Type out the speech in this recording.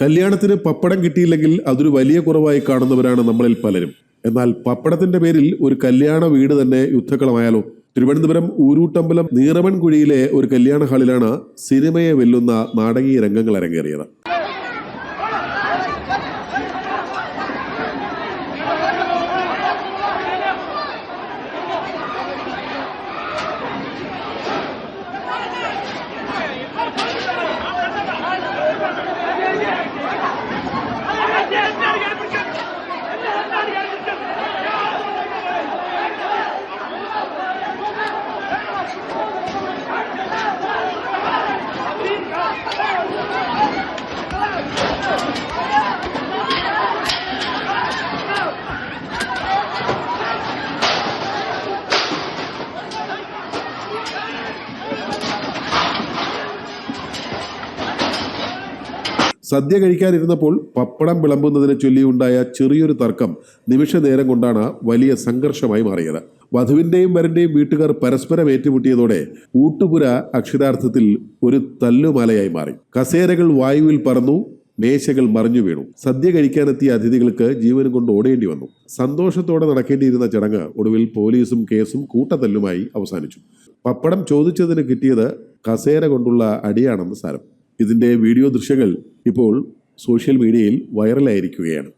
കല്യാണത്തിന് പപ്പടം കിട്ടിയില്ലെങ്കിൽ അതൊരു വലിയ കുറവായി കാണുന്നവരാണ് നമ്മളിൽ പലരും. എന്നാൽ പപ്പടത്തിന്റെ പേരിൽ ഒരു കല്യാണ വീട് തന്നെ യുദ്ധക്കളമായാലോ? തിരുവനന്തപുരം ഊരൂട്ടമ്പലം നീറമൺകുഴിയിലെ ഒരു കല്യാണ ഹാളിലാണ് സിനിമയെ വെല്ലുന്ന നാടകീയ രംഗങ്ങൾ അരങ്ങേറിയത്. സദ്യ കഴിക്കാനിരുന്നപ്പോൾ പപ്പടം വിളമ്പുന്നതിനെ ചൊല്ലിയുണ്ടായ ചെറിയൊരു തർക്കം നിമിഷ നേരം കൊണ്ടാണ് വലിയ സംഘർഷമായി മാറിയത്. വധുവിന്റെയും വരന്റെയും വീട്ടുകാർ പരസ്പരം ഏറ്റുമുട്ടിയതോടെ ഊട്ടുപുര അക്ഷരാർത്ഥത്തിൽ ഒരു തല്ലുമാലയായി മാറി. കസേരകൾ വായുവിൽ പറന്നു മേശകൾ മറിഞ്ഞു വീണു. സദ്യ കഴിക്കാനെത്തിയ അതിഥികൾക്ക് ജീവനും കൊണ്ട് ഓടേണ്ടി വന്നു. സന്തോഷത്തോടെ നടക്കേണ്ടിയിരുന്ന ചടങ്ങ് ഒടുവിൽ പോലീസും കേസും കൂട്ടത്തല്ലുമായി അവസാനിച്ചു. പപ്പടം ചോദിച്ചതിന് കിട്ടിയത് കസേര കൊണ്ടുള്ള അടിയാണെന്ന് സാരം. ഇതിന്റെ വീഡിയോ ദൃശ്യങ്ങൾ ഇപ്പോൾ സോഷ്യൽ മീഡിയയിൽ വൈറലായിരിക്കുകയാണ്.